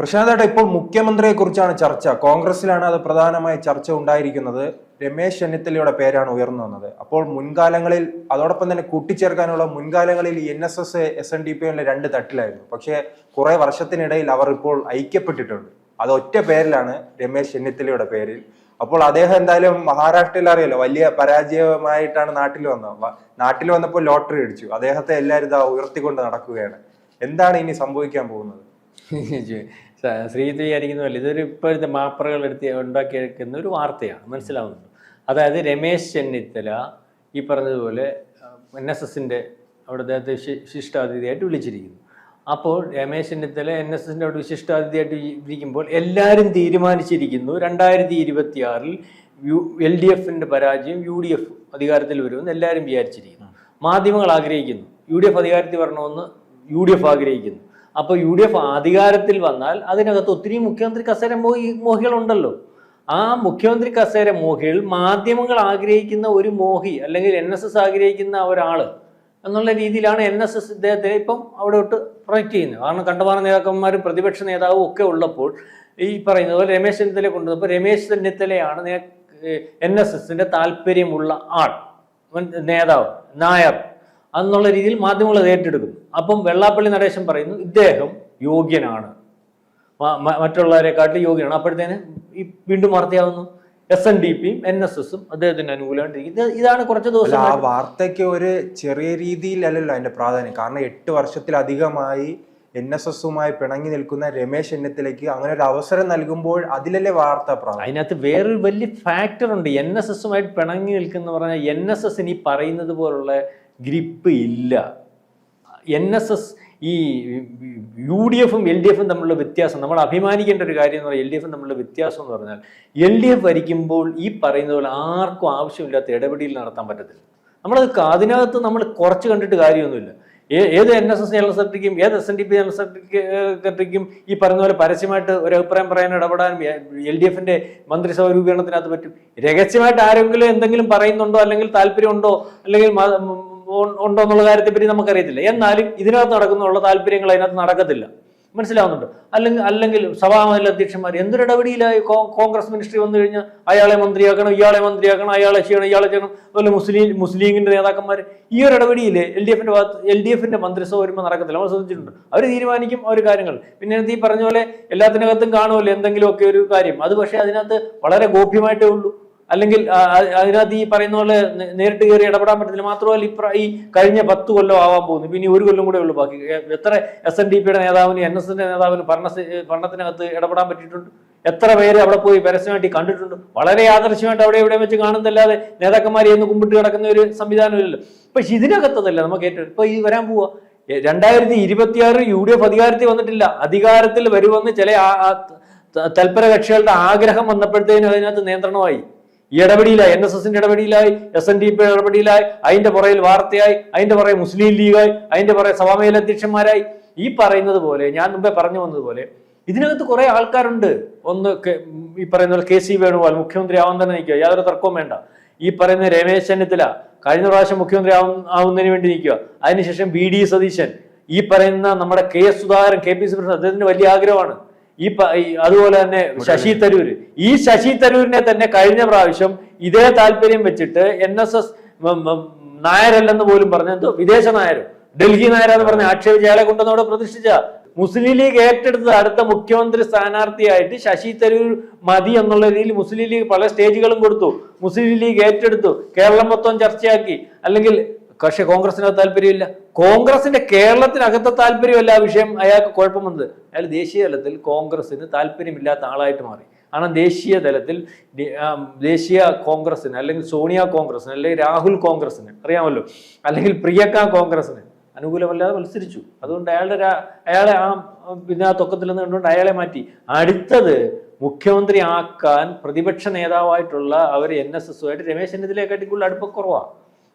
പ്രശാന്തേട്ട ഇപ്പോൾ മുഖ്യമന്ത്രിയെ കുറിച്ചാണ് ചർച്ച. കോൺഗ്രസിലാണ് അത് പ്രധാനമായ ചർച്ച ഉണ്ടായിരിക്കുന്നത്. രമേശ് ചെന്നിത്തലയുടെ പേരാണ് ഉയർന്നു വന്നത്. അപ്പോൾ മുൻകാലങ്ങളിൽ അതോടൊപ്പം തന്നെ കൂട്ടിച്ചേർക്കാനുള്ള മുൻകാലങ്ങളിൽ N S S S N D P രണ്ട് തട്ടിലായിരുന്നു. പക്ഷേ കുറെ വർഷത്തിനിടയിൽ അവർ ഇപ്പോൾ ഐക്യപ്പെട്ടിട്ടുണ്ട്. അത് ഒറ്റ പേരിലാണ് രമേശ് ചെന്നിത്തലയുടെ പേരിൽ. അപ്പോൾ അദ്ദേഹം എന്തായാലും മഹാരാഷ്ട്രയിൽ അറിയാലോ വലിയ പരാജയമായിട്ടാണ് നാട്ടിൽ വന്നത്. നാട്ടിൽ വന്നപ്പോൾ ലോട്ടറി അടിച്ചു. അദ്ദേഹത്തെ എല്ലാവരും ഇതാ ഉയർത്തിക്കൊണ്ട് നടക്കുകയാണ്. എന്താണ് ഇനി സംഭവിക്കാൻ പോകുന്നത്? ശ്രീജിത്ത് വിചാരിക്കുന്നതല്ല ഇതൊരു ഇപ്പോഴത്തെ മാപ്പറകൾ എടുത്ത് ഉണ്ടാക്കിയെടുക്കുന്ന ഒരു വാർത്തയാണ് മനസ്സിലാവുന്നുണ്ട്? അതായത് രമേശ് ചെന്നിത്തല ഈ പറഞ്ഞതുപോലെ എൻ എസ് എസിന്റെ അവിടെ അദ്ദേഹത്തെ വിശിഷ്ടാതിഥിയായിട്ട് വിളിച്ചിരിക്കുന്നു. അപ്പോൾ രമേശ് ചെന്നിത്തല എൻ എസ് എസിന്റെ അവിടെ വിശിഷ്ടാതിഥിയായിട്ട് ഇരിക്കുമ്പോൾ എല്ലാവരും തീരുമാനിച്ചിരിക്കുന്നു രണ്ടായിരത്തി ഇരുപത്തി ആറിൽ യു എൽ ഡി എഫിന്റെ പരാജയം യു ഡി എഫ് അധികാരത്തിൽ വരുമെന്ന് എല്ലാവരും വിചാരിച്ചിരിക്കുന്നു. മാധ്യമങ്ങൾ ആഗ്രഹിക്കുന്നു യു ഡി എഫ് അധികാരത്തിൽ വരണമെന്ന് യു ഡി എഫ് ആഗ്രഹിക്കുന്നു. അപ്പോൾ യു ഡി എഫ് അധികാരത്തിൽ വന്നാൽ അതിനകത്ത് ഒത്തിരി മുഖ്യമന്ത്രി കസേര മോഹി മോഹികളുണ്ടല്ലോ. ആ മുഖ്യമന്ത്രി കസേര മോഹികൾ മാധ്യമങ്ങൾ ആഗ്രഹിക്കുന്ന ഒരു മോഹി അല്ലെങ്കിൽ എൻ എസ് എസ് ആഗ്രഹിക്കുന്ന ഒരാൾ എന്നുള്ള രീതിയിലാണ് എൻ എസ് എസ് ഇദ്ദേഹത്തെ ഇപ്പം അവിടെ തൊട്ട് പ്രൊജക്റ്റ് ചെയ്യുന്നത്. കാരണം കണ്ടമാന നേതാക്കന്മാരും പ്രതിപക്ഷ നേതാവും ഒക്കെ ഉള്ളപ്പോൾ ഈ പറയുന്നത് പോലെ രമേശ് ചെന്നിത്തല കൊണ്ടുവന്നപ്പോൾ രമേശ് ചെന്നിത്തലയാണ് എൻ എസ് എസിന്റെ താല്പര്യമുള്ള ആൾ. നേതാവ് നായർ. എന്നുള്ള രീതിയിൽ മാധ്യമങ്ങൾ അത് ഏറ്റെടുക്കുന്നു അപ്പം വെള്ളാപ്പള്ളി നടേശൻ പറയുന്നു ഇദ്ദേഹം യോഗ്യനാണ്. മറ്റുള്ളവരെക്കാട്ടിൽ യോഗ്യനാണ്. അപ്പോഴത്തേന് ഈ വീണ്ടും വാർത്തയാവുന്നു എസ് എൻ ഡി പിയും എൻ എസ് എസും അദ്ദേഹത്തിന് അനുകൂലമായിട്ടിരിക്കും ഇതാണ് കുറച്ച് ദിവസം ആ വാർത്തയ്ക്ക് ഒരു ചെറിയ രീതിയിലല്ലല്ലോ അതിന്റെ പ്രാധാന്യം. കാരണം എട്ട് വർഷത്തിലധികമായി എൻ എസ് എസുമായി പിണങ്ങി നിൽക്കുന്ന രമേശ് ചെന്നിത്തലയ്ക്ക് അങ്ങനെ ഒരു അവസരം നൽകുമ്പോൾ അതിലല്ലേ വാർത്ത പ്രാധാന്യം? അതിനകത്ത് വേറൊരു വലിയ ഫാക്ടർ ഉണ്ട്. എൻ എസ് എസുമായിട്ട് പിണങ്ങി നിൽക്കുന്ന പറഞ്ഞാൽ എൻ എസ് എസിന് ഈ പറയുന്നത് പോലുള്ള ഗ്രിപ്പ് ഇല്ല. എൻ എസ് എസ് ഈ യു ഡി എഫും എൽ ഡി എഫും തമ്മിലുള്ള വ്യത്യാസം നമ്മൾ അഭിമാനിക്കേണ്ട ഒരു കാര്യം എന്ന് പറഞ്ഞാൽ എൽ ഡി എഫും തമ്മിലുള്ള വ്യത്യാസം എന്ന് പറഞ്ഞാൽ എൽ ഡി എഫ് ഭരിക്കുമ്പോൾ ഈ പറയുന്ന പോലെ ആർക്കും ആവശ്യമില്ലാത്ത ഇടപെടലിൽ നടത്താൻ പറ്റത്തില്ല. നമ്മളത് അതിനകത്ത് നമ്മൾ കുറച്ച് കണ്ടിട്ട് കാര്യമൊന്നുമില്ല. ഏത് എൻ എസ് എസ് ജനറൽ സെക്രട്ടറിക്കും ഏത് S N D P general സെക്രട്ടറിക്കും ഈ പറയുന്ന പോലെ പരസ്യമായിട്ട് ഒരു അഭിപ്രായം പറയാൻ ഇടപെടാനും എൽ ഡി എഫിന്റെ മന്ത്രിസഭ രൂപീകരണത്തിനകത്ത് പറ്റും. രഹസ്യമായിട്ട് ആരെങ്കിലും എന്തെങ്കിലും പറയുന്നുണ്ടോ അല്ലെങ്കിൽ താല്പര്യമുണ്ടോ അല്ലെങ്കിൽ ഉണ്ടോ എന്നുള്ള കാര്യത്തെ പറ്റി നമുക്കറിയത്തില്ല. എന്നാലും ഇതിനകത്ത് നടക്കുന്നുള്ള താല്പര്യങ്ങൾ അതിനകത്ത് നടക്കത്തില്ല. മനസ്സിലാവുന്നുണ്ട്? അല്ലെങ്കിൽ അല്ലെങ്കിൽ സഭാമതിൽ അധ്യക്ഷന്മാർ എന്തൊരു ഇടപെടിയിലായി കോൺഗ്രസ് മിനിസ്ട്രി വന്നു കഴിഞ്ഞാൽ അയാളെ മന്ത്രിയാക്കണം ഇയാളെ മന്ത്രിയാക്കണം അയാളെ ചെയ്യണം ഇയാളെ ചെയ്യണം. അതുപോലെ മുസ്ലിം മുസ്ലിങ്ങിന്റെ നേതാക്കന്മാർ ഈ ഒരു ഇടപെടിയിൽ എൽ ഡി എഫിന്റെ ഭാഗത്ത് എൽ ഡി എഫിന്റെ മന്ത്രിസഭ വരുമ്പോൾ നടക്കത്തില്ല. നമ്മൾ ശ്രദ്ധിച്ചിട്ടുണ്ട്. അവർ തീരുമാനിക്കും അവർ കാര്യങ്ങൾ. പിന്നെ ഈ പറഞ്ഞ പോലെ എല്ലാത്തിനകത്തും കാണുമല്ലോ എന്തെങ്കിലുമൊക്കെ ഒരു കാര്യം. അത് പക്ഷേ അതിനകത്ത് വളരെ ഗോപ്യമായിട്ടേ ഉള്ളൂ. അല്ലെങ്കിൽ അതിനകത്ത് ഈ പറയുന്ന പോലെ നേരിട്ട് കയറി ഇടപെടാൻ പറ്റത്തില്ല. മാത്രമല്ല ഇപ്ര ഈ കഴിഞ്ഞ പത്ത് കൊല്ലം ആവാൻ പോകുന്നു. പിന്നെ ഒരു കൊല്ലം കൂടെ ഉള്ളൂ ബാക്കി. എത്ര എസ് എൻ ഡി പിയുടെ നേതാവിന് എൻ എസ് എന്റെ നേതാവിന് ഭരണ ഭരണത്തിനകത്ത് ഇടപെടാൻ പറ്റിയിട്ടുണ്ട്? എത്ര പേര് അവിടെ പോയി പരസ്യമായിട്ട് കണ്ടിട്ടുണ്ട്? വളരെ ആദർശമായിട്ട് അവിടെ ഇവിടെ വെച്ച് കാണുന്നതല്ലാതെ നേതാക്കന്മാരെ ഒന്ന് കുമ്പിട്ട് കിടക്കുന്ന ഒരു സംവിധാനമില്ലല്ലോ പക്ഷെ ഇതിനകത്തതല്ല നമുക്ക് ഏറ്റവും ഇപ്പൊ ഈ വരാൻ പോവാ. രണ്ടായിരത്തി ഇരുപത്തിയാറ് യു ഡി എഫ് അധികാരത്തിൽ വന്നിട്ടില്ല. അധികാരത്തിൽ വരുമെന്ന് ചില തൽപര കക്ഷികളുടെ ആഗ്രഹം വന്നപ്പോഴത്തേനും അതിനകത്ത് നിയന്ത്രണമായി. ഈ ഇടപെടിയിലായി എൻ എസ് എസിന്റെ ഇടപെടിയിലായി എസ് എൻ ഡി പി ഇടപെടിയിലായി അതിന്റെ പുറയിൽ വാർത്തയായി അതിന്റെ പുറകെ മുസ്ലിം ലീഗായി അതിന്റെ പുറകെ സഭാമേല അധ്യക്ഷന്മാരായി. ഈ പറയുന്നത് പോലെ ഞാൻ മുമ്പേ പറഞ്ഞു വന്നതുപോലെ ഇതിനകത്ത് കുറെ ആൾക്കാരുണ്ട്. ഒന്ന് ഈ പറയുന്ന പോലെ കെ സി വേണുഗോപാൽ മുഖ്യമന്ത്രി ആവാൻ തന്നെ നിൽക്കുക. യാതൊരു തർക്കവും വേണ്ട. ഈ പറയുന്ന രമേശ് ചെന്നിത്തല കഴിഞ്ഞ പ്രാവശ്യം മുഖ്യമന്ത്രി ആവും ആവുന്നതിന് വേണ്ടി നിൽക്കുക. അതിനുശേഷം ബി ഡി സതീശൻ ഈ പറയുന്ന നമ്മുടെ K S Sudhakaran K P C president അദ്ദേഹത്തിന് വലിയ ആഗ്രഹമാണ്. ഈ അതുപോലെ തന്നെ ശശി തരൂർ ഈ ശശി തരൂരിനെ തന്നെ കഴിഞ്ഞ പ്രാവശ്യം ഇതേ താല്പര്യം വെച്ചിട്ട് എൻ എസ് എസ് നായരല്ലെന്ന് പോലും പറഞ്ഞ എന്തോ വിദേശ നായരോ. ഡൽഹി നായരെന്ന് പറഞ്ഞ ആക്ഷേപ അയാളെ കൊണ്ടുവന്ന് അവിടെ പ്രതിഷ്ഠിച്ച മുസ്ലിം ലീഗ് ഏറ്റെടുത്തത് അടുത്ത മുഖ്യമന്ത്രി സ്ഥാനാർത്ഥിയായിട്ട് ശശി തരൂർ മതി എന്നുള്ള രീതിയിൽ മുസ്ലിം ലീഗ് പല സ്റ്റേജുകളും കൊടുത്തു. മുസ്ലിം ലീഗ് ഏറ്റെടുത്തു. കേരളം മൊത്തം ചർച്ചയാക്കി. അല്ലെങ്കിൽ പക്ഷെ കോൺഗ്രസിന് താല്പര്യമില്ല. കോൺഗ്രസിന്റെ കേരളത്തിനകത്തെ താല്പര്യമല്ല ആ വിഷയം. അയാൾക്ക് കുഴപ്പം അയാൾ ദേശീയ തലത്തിൽ കോൺഗ്രസിന് താല്പര്യമില്ലാത്ത ആളായിട്ട് മാറി. കാരണം ദേശീയ തലത്തിൽ ദേശീയ കോൺഗ്രസിന് അല്ലെങ്കിൽ സോണിയ കോൺഗ്രസിന് അല്ലെങ്കിൽ രാഹുൽ കോൺഗ്രസിന് അറിയാമല്ലോ അല്ലെങ്കിൽ പ്രിയക്ക കോൺഗ്രസിന് അനുകൂലമല്ലാതെ മത്സരിച്ചു. അതുകൊണ്ട് അയാളുടെ അയാളെ ആ പിന്നെ ആ തൊക്കത്തിൽ നിന്ന് കണ്ടുകൊണ്ട് അയാളെ മാറ്റി. അടുത്തത് മുഖ്യമന്ത്രി ആക്കാൻ പ്രതിപക്ഷ നേതാവായിട്ടുള്ള അവർ എൻ എസ് എസുമായിട്ട് രമേശ് ചെന്നിത്തലയെ കാട്ടിക്കുള്ള അടുപ്പക്കുറവാണ്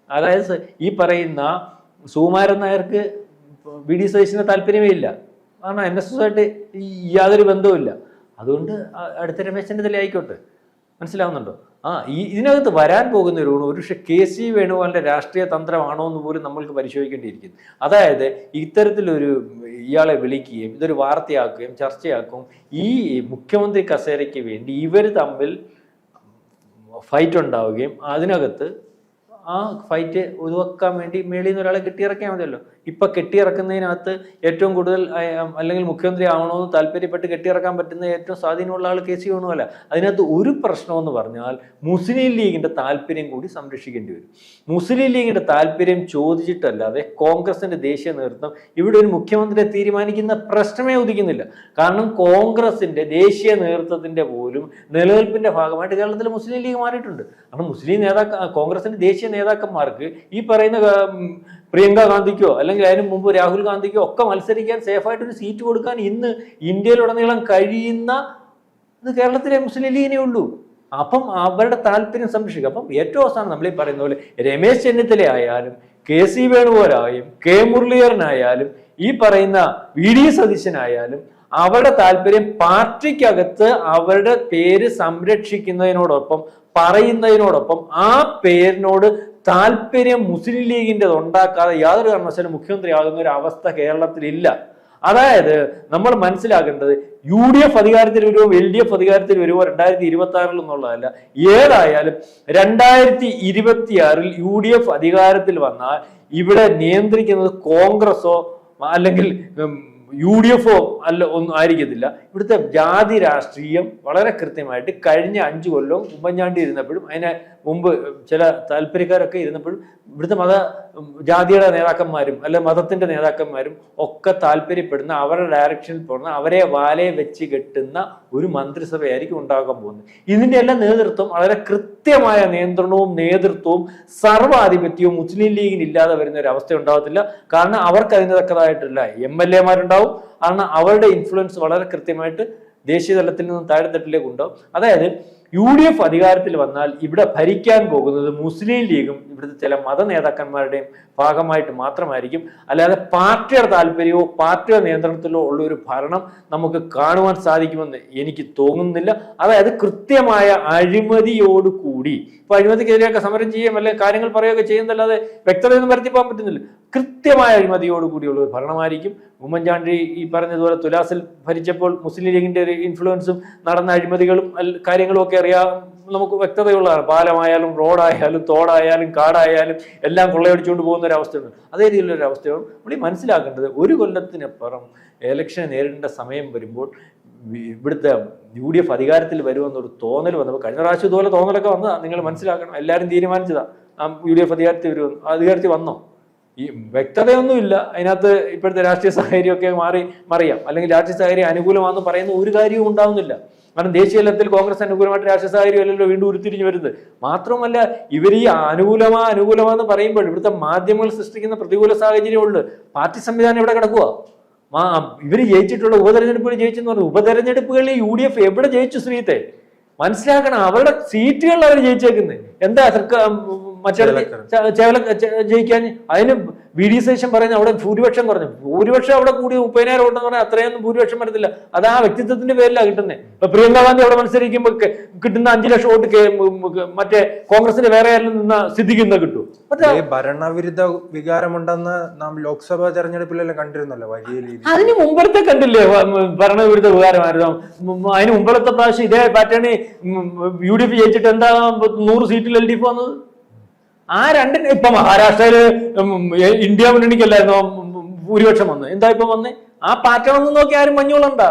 അതായത് ഈ പറയുന്ന സുകുമാരൻ നായർക്ക് വി ഡി സതീശിന് താല്പര്യമേ ഇല്ല കാരണം എൻ എസ് എസുമായിട്ട് യാതൊരു ബന്ധവുമില്ല. അതുകൊണ്ട് അടുത്ത രമേശ് ചെന്നിത്തല ആയിക്കോട്ടെ. മനസ്സിലാവുന്നുണ്ടോ? ആ ഈ ഇതിനകത്ത് വരാൻ പോകുന്ന ഒരു ഗുണം ഒരുപക്ഷെ കെ സി വേണുഗോപാലിന്റെ രാഷ്ട്രീയ തന്ത്രമാണോ എന്ന് പോലും നമ്മൾക്ക് പരിശോധിക്കേണ്ടിയിരിക്കുന്നു. അതായത് ഇത്തരത്തിലൊരു ഇയാളെ വിളിക്കുകയും ഇതൊരു വാർത്തയാക്കുകയും ചർച്ചയാക്കുകയും ഈ മുഖ്യമന്ത്രി കസേരയ്ക്ക് വേണ്ടി ഇവർ തമ്മിൽ ഫൈറ്റ് ഉണ്ടാവുകയും അതിനകത്ത് ആ ഫൈറ്റ് ഒഴിവാക്കാൻ വേണ്ടി മേളിൽ നിന്ന് ഒരാളെ കെട്ടിയിറക്കിയാൽ മതിയല്ലോ. ഇപ്പൊ കെട്ടിയിറക്കുന്നതിനകത്ത് ഏറ്റവും കൂടുതൽ അല്ലെങ്കിൽ മുഖ്യമന്ത്രി ആവണമെന്ന് താല്പര്യപ്പെട്ട് കെട്ടിയിറക്കാൻ പറ്റുന്ന ഏറ്റവും സ്വാധീനമുള്ള ആൾ കെ സി അതിനകത്ത് ഒരു പ്രശ്നമെന്ന് പറഞ്ഞാൽ മുസ്ലിം ലീഗിന്റെ താല്പര്യം കൂടി സംരക്ഷിക്കേണ്ടി വരും. മുസ്ലിം ലീഗിന്റെ താല്പര്യം ചോദിച്ചിട്ടല്ലാതെ കോൺഗ്രസിന്റെ ദേശീയ നേതൃത്വം ഇവിടെ ഒരു മുഖ്യമന്ത്രിയെ തീരുമാനിക്കുന്ന പ്രശ്നമേ ഉദിക്കുന്നില്ല. കാരണം കോൺഗ്രസിന്റെ ദേശീയ നേതൃത്വത്തിന്റെ പോലും നിലനിൽപ്പിന്റെ ഭാഗമായിട്ട് കേരളത്തിൽ മുസ്ലിം ലീഗ് മാറിയിട്ടുണ്ട്. കാരണം മുസ്ലിം നേതാക്കൾ കോൺഗ്രസിന്റെ ദേശീയ നേതാക്കന്മാർക്ക് ഈ പറയുന്ന പ്രിയങ്ക ഗാന്ധിക്കോ അല്ലെങ്കിൽ അതിന് മുമ്പ് രാഹുൽ ഗാന്ധിക്കോ ഒക്കെ മത്സരിക്കാൻ സേഫായിട്ടൊരു സീറ്റ് കൊടുക്കാൻ ഇന്ന് ഇന്ത്യയിലുടനീളം കഴിയുന്ന ഇത് കേരളത്തിലെ മുസ്ലിം ലീഗിനേ ഉള്ളൂ. അപ്പം അവരുടെ താല്പര്യം സംരക്ഷിക്കുക. അപ്പം ഏറ്റവും അവസാനം നമ്മൾ ഈ പറയുന്ന പോലെ രമേശ് ചെന്നിത്തല ആയാലും കെ സി വേണുപോലായും കെ മുരളീധരനായാലും ഈ പറയുന്ന വി ഡി സതീശനായാലും അവരുടെ താല്പര്യം പാർട്ടിക്കകത്ത് അവരുടെ പേര് സംരക്ഷിക്കുന്നതിനോടൊപ്പം പറയുന്നതിനോടൊപ്പം ആ പേരിനോട് താല്പര്യം മുസ്ലിം ലീഗിന്റെ ഉണ്ടാക്കാതെ യാതൊരു കാരണവശാലും മുഖ്യമന്ത്രി ആകുന്ന ഒരു അവസ്ഥ കേരളത്തിലില്ല. അതായത് നമ്മൾ മനസ്സിലാക്കേണ്ടത് യു ഡി എഫ് അധികാരത്തിൽ വരുമോ എൽ ഡി എഫ് അധികാരത്തിൽ വരുമോ രണ്ടായിരത്തി ഇരുപത്തി ആറിൽ എന്നുള്ളതല്ല. ഏതായാലും രണ്ടായിരത്തി ഇരുപത്തി ആറിൽ യു ഡി എഫ് അധികാരത്തിൽ വന്നാൽ ഇവിടെ നിയന്ത്രിക്കുന്നത് കോൺഗ്രസോ അല്ലെങ്കിൽ യു ഡി എഫോ അല്ല ഒന്നും ആയിരിക്കത്തില്ല. ഇവിടുത്തെ ജാതി രാഷ്ട്രീയം വളരെ കൃത്യമായിട്ട് കഴിഞ്ഞ അഞ്ചു കൊല്ലവും ഉമ്മൻചാണ്ടി ഇരുന്നപ്പോഴും അതിന് മുമ്പ് ചില താല്പര്യക്കാരൊക്കെ ഇരുന്നപ്പോഴും ഇവിടുത്തെ മത ജാതിയുടെ നേതാക്കന്മാരും അല്ലെ മതത്തിന്റെ നേതാക്കന്മാരും ഒക്കെ താല്പര്യപ്പെടുന്ന അവരുടെ ഡയറക്ഷനിൽ പോകുന്ന അവരെ വാലയെ വെച്ച് കെട്ടുന്ന ഒരു മന്ത്രിസഭയായിരിക്കും ഉണ്ടാകാൻ പോകുന്നത്. ഇതിന്റെ എല്ലാം നേതൃത്വം വളരെ കൃത്യമായ നിയന്ത്രണവും നേതൃത്വവും സർവാധിപത്യവും മുസ്ലിം ലീഗിന് ഇല്ലാതെ വരുന്ന ഒരു അവസ്ഥ ഉണ്ടാകത്തില്ല. കാരണം അവർക്ക് അതിന് തക്കതായിട്ടുള്ള എം എൽ എമാരുണ്ടാവും. കാരണം അവരുടെ ഇൻഫ്ലുവൻസ് വളരെ കൃത്യമായിട്ട് ദേശീയ തലത്തിൽ നിന്നും താഴെത്തട്ടിലേക്ക് ഉണ്ടാവും അതായത് യു ഡി എഫ് അധികാരത്തിൽ വന്നാൽ ഇവിടെ ഭരിക്കാൻ പോകുന്നത് മുസ്ലിം ലീഗും ഇവിടുത്തെ ചില മത നേതാക്കന്മാരുടെയും ഭാഗമായിട്ട് മാത്രമായിരിക്കും. അല്ലാതെ പാർട്ടിയുടെ താല്പര്യമോ പാർട്ടിയുടെ നിയന്ത്രണത്തിലോ ഉള്ള ഒരു ഭരണം നമുക്ക് കാണുവാൻ സാധിക്കുമെന്ന് എനിക്ക് തോന്നുന്നില്ല. അതായത് കൃത്യമായ അഴിമതിയോട് കൂടി. ഇപ്പൊ അഴിമതിക്കെതിരെയൊക്കെ സമരം ചെയ്യുകയും അല്ലെങ്കിൽ കാര്യങ്ങൾ പറയുകയൊക്കെ ചെയ്യുന്നതല്ലാതെ വ്യക്തതയൊന്നും വരുത്തി പോകാൻ പറ്റുന്നില്ല. കൃത്യമായ അഴിമതിയോടുകൂടിയുള്ള ഒരു ഭരണമായിരിക്കും. ഉമ്മൻചാണ്ടി ഈ പറഞ്ഞതുപോലെ തുലാസിൽ ഭരിച്ചപ്പോൾ മുസ്ലിം ലീഗിന്റെ ഒരു ഇൻഫ്ലുവൻസും നടന്ന അഴിമതികളും കാര്യങ്ങളും ഒക്കെ അറിയാം. നമുക്ക് വ്യക്തതയുള്ളതാണ്. പാലമായാലും റോഡായാലും തോടായാലും കാടായാലും എല്ലാം കൊള്ളയടിച്ചുകൊണ്ട് പോകുന്ന ഒരു അവസ്ഥയുണ്ട് അതേ രീതിയിലുള്ള ഒരു അവസ്ഥയാണ് നമ്മൾ മനസ്സിലാക്കേണ്ടത്. ഒരു കൊല്ലത്തിനപ്പുറം ഇലക്ഷനെ നേരിടേണ്ട സമയം വരുമ്പോൾ ഇവിടുത്തെ യു ഡി എഫ് അധികാരത്തിൽ വരുമെന്നൊരു തോന്നൽ വന്നപ്പോൾ കഴിഞ്ഞ പ്രാവശ്യം ഇതുപോലെ തോന്നലൊക്കെ വന്നതാണ് നിങ്ങൾ മനസ്സിലാക്കണം. എല്ലാവരും തീരുമാനിച്ചതാണ് യു ഡി എഫ് അധികാരത്തിൽ വരുമെന്ന്. അധികാരത്തിൽ വന്നോ? ഈ വ്യക്തതയൊന്നുമില്ല. അതിനകത്ത് ഇപ്പോഴത്തെ രാഷ്ട്രീയ സാഹചര്യമൊക്കെ മാറി മറിയാം. അല്ലെങ്കിൽ രാഷ്ട്രീയ സാഹചര്യം അനുകൂലമാണെന്ന് പറയുന്ന ഒരു കാര്യവും ഉണ്ടാവുന്നില്ല. കാരണം ദേശീയ തലത്തിൽ കോൺഗ്രസ് അനുകൂലമായിട്ട് രാഷ്ട്രീയ സാഹചര്യം അല്ലല്ലോ വീണ്ടും ഉരുത്തിരിഞ്ഞു വരുന്നത്. മാത്രമല്ല ഇവർ ഈ അനുകൂലമാ അനുകൂലമാന്ന് പറയുമ്പോൾ ഇവിടുത്തെ മാധ്യമങ്ങൾ സൃഷ്ടിക്കുന്ന പ്രതികൂല സാഹചര്യമുണ്ട് പാർട്ടി സംവിധാനം ഇവിടെ കിടക്കുക ഇവർ ജയിച്ചിട്ടുള്ള ഉപതെരഞ്ഞെടുപ്പുകൾ ജയിച്ചെന്ന് പറഞ്ഞു ഉപതെരഞ്ഞെടുപ്പുകളിൽ യു ഡി എഫ് എവിടെ ജയിച്ചു ശ്രീത്തെ? മനസ്സിലാക്കണം അവരുടെ സീറ്റുകളിൽ അവർ ജയിച്ചേക്കുന്നത് എന്താ സർക്കാർ മറ്റേ ചേവല ജയിക്കാൻ അതിന് വി ഡി സേഷൻ പറയുന്നത് അവിടെ ഭൂരിപക്ഷം കുറഞ്ഞു. ഭൂരിപക്ഷം അവിടെ കൂടി മുപ്പതിനായിരം വോട്ടെന്ന് പറഞ്ഞാൽ അത്രയൊന്നും ഭൂരിപക്ഷം വരത്തില്ല. അത് ആ വ്യക്തിത്വത്തിന്റെ പേരിലാണ് കിട്ടുന്നത് ഇപ്പൊ പ്രിയങ്ക ഗാന്ധി അവിടെ മത്സരിക്കുമ്പോൾ കിട്ടുന്ന അഞ്ചു ലക്ഷം വോട്ട് മറ്റേ കോൺഗ്രസിന്റെ വേറെ ആരും നിന്ന് സ്ഥിതിക്കുന്ന കിട്ടും. ഭരണവിരുദ്ധ വികാരമുണ്ടെന്ന് നാം ലോക്സഭാ തെരഞ്ഞെടുപ്പിലെല്ലാം കണ്ടിരുന്നല്ലോ വലിയ രീതിയിൽ. അതിന് മുമ്പത്തെ കണ്ടില്ലേ ഭരണവിരുദ്ധ വികാരമായിരുന്നു. അതിന് മുമ്പത്തെ പ്രാവശ്യം ഇതേ പാറ്റേൺ യു ഡി എഫ് ജയിച്ചിട്ട് എന്താ നൂറ് സീറ്റിൽ എൽ ഡി എഫ് വന്നത്? ആ രണ്ട് ഇപ്പൊ മഹാരാഷ്ട്രയിൽ ഇന്ത്യ മുന്നണിക്കല്ലായിരുന്നു? ഭൂരിപക്ഷം വന്ന്. എന്താ ഇപ്പൊ വന്നേ? ആ പാറ്റേൺ ഒന്നും നോക്കി ആരും മഞ്ഞുകൊള്ളണ്ട.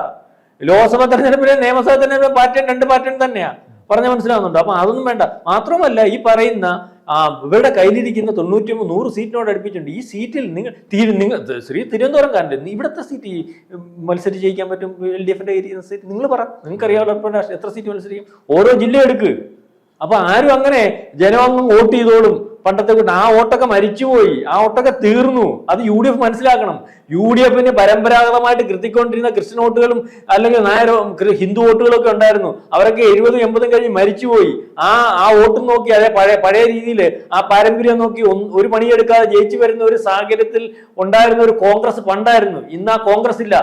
ലോക്സഭാ തെരഞ്ഞെടുപ്പിലെ നിയമസഭാ തെരഞ്ഞെടുപ്പിലെ പാറ്റേൺ രണ്ട് പാറ്റേൺ തന്നെയാ. പറഞ്ഞ മനസ്സിലാവുന്നുണ്ടോ? അപ്പൊ അതൊന്നും വേണ്ട. മാത്രമല്ല ഈ പറയുന്ന ആ ഇവരുടെ കയ്യിലിരിക്കുന്ന തൊണ്ണൂറ്റി നൂറ് സീറ്റിനോട് അടുപ്പിച്ചിട്ടുണ്ട്. ഈ സീറ്റിൽ നിങ്ങൾ നിങ്ങൾ ശ്രീ തിരുവനന്തപുരം ഇവിടുത്തെ സീറ്റ് ഈ മത്സരി ജയിക്കാൻ പറ്റും എൽ ഡി എഫിന്റെ സീറ്റ്? നിങ്ങൾ പറ. നിങ്ങൾക്ക് അറിയാമല്ലോ എത്ര സീറ്റ് മത്സരിക്കും? ഓരോ ജില്ല എടുക്ക്. അപ്പൊ ആരും അങ്ങനെ ജനമൊന്നും വോട്ട് ചെയ്തോളും. പണ്ടത്തെ കൂട്ട് ആ ഓട്ടൊക്കെ മരിച്ചുപോയി ആ ഓട്ടൊക്കെ തീർന്നു. അത് യു ഡി എഫ് മനസ്സിലാക്കണം. യു ഡി എഫിന് പരമ്പരാഗതമായിട്ട് കൃത്തിക്കൊണ്ടിരുന്ന ക്രിസ്ത്യൻ വോട്ടുകളും അല്ലെങ്കിൽ നായരോ ഹിന്ദു വോട്ടുകളൊക്കെ ഉണ്ടായിരുന്നു. അവരൊക്കെ എഴുപതും എൺപതും കഴിഞ്ഞ് മരിച്ചുപോയി ആ ആ വോട്ട് നോക്കി അതേ പഴയ പഴയ രീതിയിൽ ആ പാരമ്പര്യം നോക്കി ഒരു പണിയെടുക്കാതെ ജയിച്ചു വരുന്ന ഒരു സാഹചര്യത്തിൽ ഉണ്ടായിരുന്ന ഒരു കോൺഗ്രസ് പണ്ടായിരുന്നു. ഇന്ന് ആ കോൺഗ്രസ് ഇല്ല.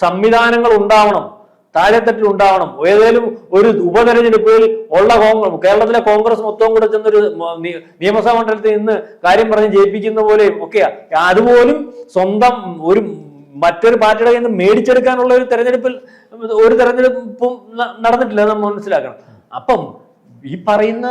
സംവിധാനങ്ങൾ ഉണ്ടാവണം. താഴെത്തട്ടിൽ ഉണ്ടാവണം. ഏതെങ്കിലും ഒരു ഉപതെരഞ്ഞെടുപ്പിൽ ഉള്ള കോൺഗ്രസ് കേരളത്തിലെ കോൺഗ്രസ് മൊത്തം കൂടെ ചെന്നൊരു നിയമസഭാ മണ്ഡലത്തിൽ നിന്ന് കാര്യം പറഞ്ഞ് ജയിപ്പിക്കുന്ന പോലെ ഒക്കെയാ. അതുപോലും സ്വന്തം ഒരു മറ്റൊരു പാർട്ടിയുടെ കയ്യിൽ നിന്ന് മേടിച്ചെടുക്കാനുള്ള ഒരു തെരഞ്ഞെടുപ്പിൽ ഒരു തെരഞ്ഞെടുപ്പും നടന്നിട്ടില്ല നമ്മൾ മനസ്സിലാക്കണം. അപ്പം ഈ പറയുന്ന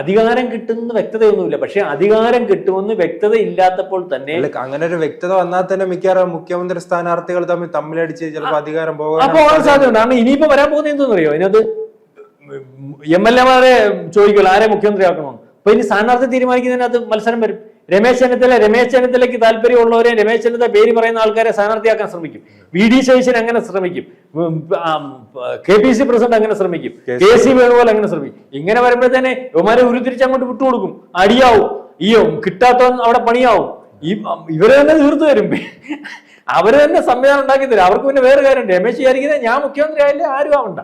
അധികാരം കിട്ടുന്ന വ്യക്തതയൊന്നുമില്ല. പക്ഷെ അധികാരം കിട്ടുമെന്ന് വ്യക്തത ഇല്ലാത്തപ്പോൾ തന്നെ അങ്ങനെ ഒരു വ്യക്തത വന്നാൽ തന്നെ മിക്കവാറും മുഖ്യമന്ത്രി സ്ഥാനാർത്ഥികൾ തമ്മിൽ തമ്മിലടിച്ച് ചിലപ്പോൾ അധികാരം അപ്പൊ പോകാൻ പോകാൻ സാധ്യതയുണ്ട്. കാരണം ഇനിയിപ്പോ വരാൻ പോകുന്ന എന്തെന്നറിയോ? അതിനകത്ത് എം എൽ എമാരെ ചോദിക്കുമല്ലോ ആരെ മുഖ്യമന്ത്രി ആക്കണമെന്ന് അപ്പൊ ഇനി സ്ഥാനാർത്ഥി തീരുമാനിക്കുന്നതിനകത്ത് മത്സരം വരും. രമേശ് ചെന്നിത്തല രമേശ് ചെന്നിത്തലയ്ക്ക് താല്പര്യമുള്ളവരെ രമേശ് ചെന്നിത്തല പേര് പറയുന്ന ആൾക്കാരെ സ്ഥാനാർത്ഥിയാക്കാൻ ശ്രമിക്കും. വി ഡി ശേഷൻ അങ്ങനെ ശ്രമിക്കും. കെ പി സി പ്രസിഡന്റ് അങ്ങനെ ശ്രമിക്കും. കെ സി വേണുപോലെ അങ്ങനെ ശ്രമിക്കും. ഇങ്ങനെ വരുമ്പോഴത്തേനെ ഇവമാരെ ഉരുത്തിരിച്ച് അങ്ങോട്ട് വിട്ടുകൊടുക്കും. അടിയാവും. ഈ കിട്ടാത്ത അവിടെ പണിയാവും. ഈ ഇവരെ തന്നെ തീർത്തു തരും അവർ തന്നെ സംവിധാനം ഉണ്ടാക്കി തരും. അവർക്ക് പിന്നെ വേറെ കാര്യമുണ്ട്. രമേശ് വിചാരിക്കുന്നത് ഞാൻ മുഖ്യമന്ത്രി ആയാലും ആരും ആവണ്ട.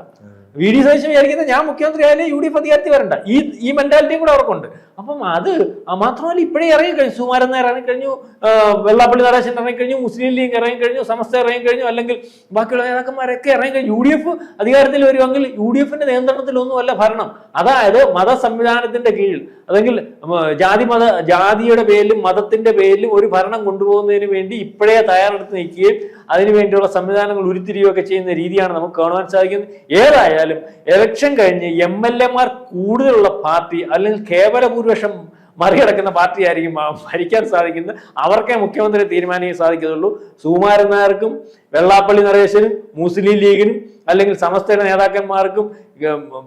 വി ഡി സതീശൻ വിചാരിക്കുന്നത് ഞാൻ മുഖ്യമന്ത്രി ആയാലും യു ഡി എഫ് അധികാരത്തിൽ വരണ്ട. ഈ ഈ മെന്റാലിറ്റിയും കൂടെ അവർക്കുണ്ട് അപ്പം അത് മാത്രമല്ല ഇപ്പോഴേ ഇറങ്ങിക്കഴിഞ്ഞു സുമാരൻ നായർ ഇറങ്ങിക്കഴിഞ്ഞു കഴിഞ്ഞു വെള്ളാപ്പള്ളി നടേശൻ ഇറങ്ങിക്കഴിഞ്ഞു മുസ്ലിം ലീഗ് ഇറങ്ങിക്കഴിഞ്ഞു സമസ്ത ഇറങ്ങിക്കഴിഞ്ഞു അല്ലെങ്കിൽ ബാക്കിയുള്ള നേതാക്കന്മാരൊക്കെ ഇറങ്ങിക്കഴിഞ്ഞു യു ഡി എഫ് അധികാരത്തിൽ വരുമെങ്കിൽ യു ഡി എഫിന്റെ നിയന്ത്രണത്തിലൊന്നുമല്ല ഭരണം. അതായത് മത സംവിധാനത്തിന്റെ കീഴിൽ അല്ലെങ്കിൽ ജാതി മത ജാതിയുടെ പേരിലും മതത്തിന്റെ പേരിലും ഒരു ഭരണം കൊണ്ടുപോകുന്നതിന് വേണ്ടി ഇപ്പോഴേ തയ്യാറെടുത്ത് നിൽക്കുകയും അതിനുവേണ്ടിയുള്ള സംവിധാനങ്ങൾ ഉരുത്തിരിയുകയൊക്കെ ചെയ്യുന്ന രീതിയാണ് നമുക്ക് കാണുവാൻ സാധിക്കുന്നത്. ഏതായാലും ഇലക്ഷൻ കഴിഞ്ഞ് എം എൽ എമാർ കൂടുതലുള്ള പാർട്ടി അല്ലെങ്കിൽ കേവല ഭൂരിപക്ഷം മറികടക്കുന്ന പാർട്ടി ആയിരിക്കും ഭരിക്കാൻ സാധിക്കുന്നത്. അവർക്കേ മുഖ്യമന്ത്രി തീരുമാനിക്കാൻ സാധിക്കത്തുള്ളൂ. സുകുമാരൻ നായർക്കും വെള്ളാപ്പള്ളി നരേശനും മുസ്ലിം ലീഗിനും അല്ലെങ്കിൽ സമസ്തയുടെ നേതാക്കന്മാർക്കും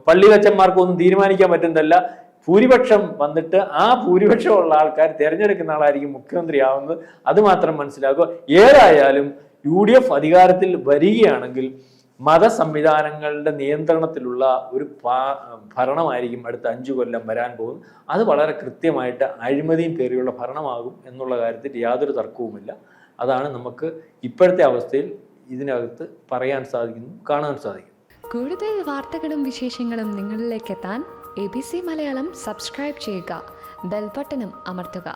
പള്ളി ഒന്നും തീരുമാനിക്കാൻ പറ്റുന്നതല്ല. ഭൂരിപക്ഷം വന്നിട്ട് ആ ഭൂരിപക്ഷമുള്ള ആൾക്കാർ തിരഞ്ഞെടുക്കുന്ന ആളായിരിക്കും മുഖ്യമന്ത്രി ആവുന്നത് അത് മാത്രം മനസ്സിലാക്കുക. ഏതായാലും യു ഡി എഫ് അധികാരത്തിൽ വരികയാണെങ്കിൽ മത സംവിധാനങ്ങളുടെ നിയന്ത്രണത്തിലുള്ള ഒരു ഭരണമായിരിക്കും അടുത്ത അഞ്ചു കൊല്ലം വരാൻ പോകും അത് വളരെ കൃത്യമായിട്ട് അഴിമതിയും പേരിയുള്ള ഭരണമാകും എന്നുള്ള കാര്യത്തിൽ യാതൊരു തർക്കവുമില്ല. അതാണ് നമുക്ക് ഇപ്പോഴത്തെ അവസ്ഥയിൽ ഇതിനകത്ത് പറയാൻ സാധിക്കുന്നു കാണാൻ സാധിക്കും കൂടുതൽ വാർത്തകളും വിശേഷങ്ങളും നിങ്ങളിലേക്ക് എത്താൻ A B C Malayalam subscribe ചെയ്യുക. ബെൽബട്ടനും അമർത്തുക.